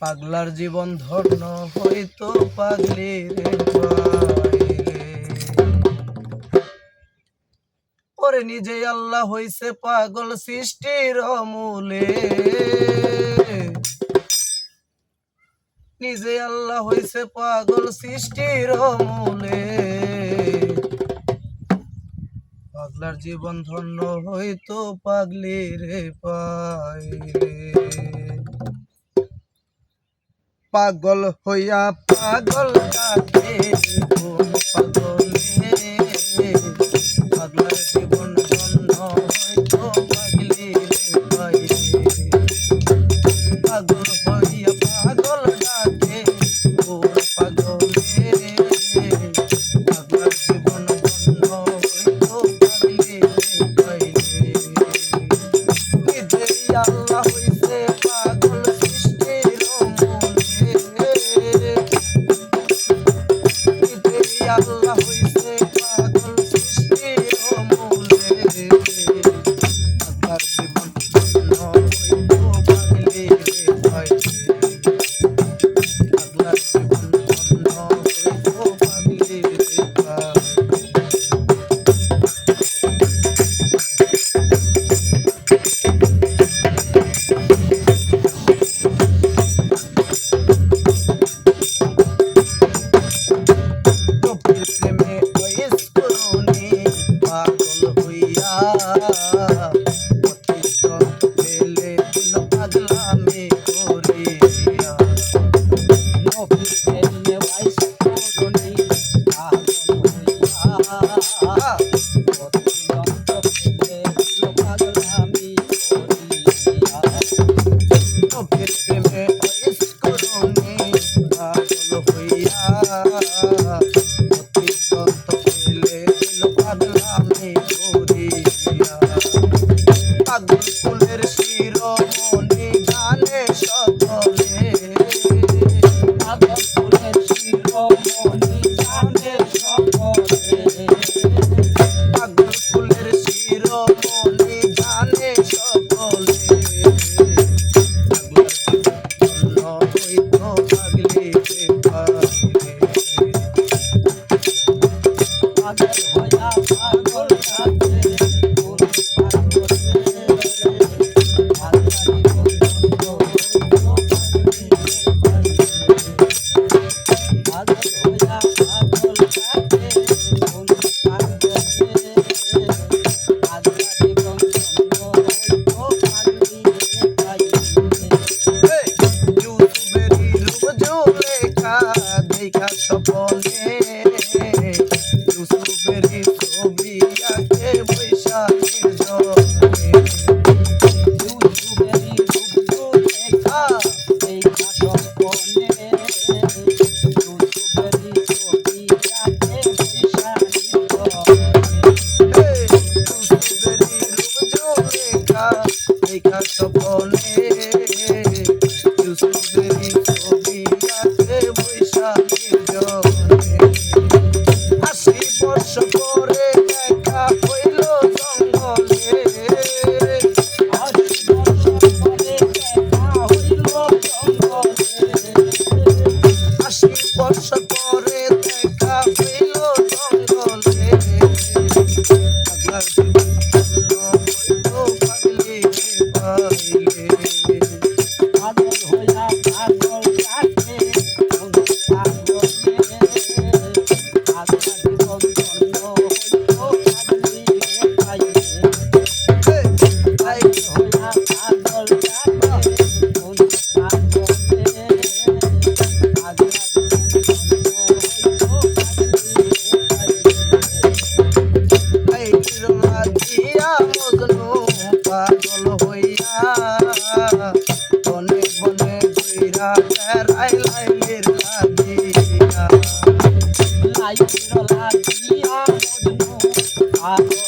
পাগলার জীবন ধন্য হইতো পাগলির পরে নিজে আল্লাহ হইছে পাগল সৃষ্টির অমূলে। নিজে আল্লাহ হইছে পাগল সৃষ্টির অমূলে। পাগলার জীবন ধন্য হইতো পাগলির পাইলে পাগল হইয়া পাগল ডাকে সকলে, ইউসুফের ছবি আঁকে বৈশাখের জলে ইউসুফের দুঃখ দেখা দেখা সকলে। ইউসুফের ছবি আঁকে বৈশাখের জলে ইউসুফের রূপ দেখা দেখা I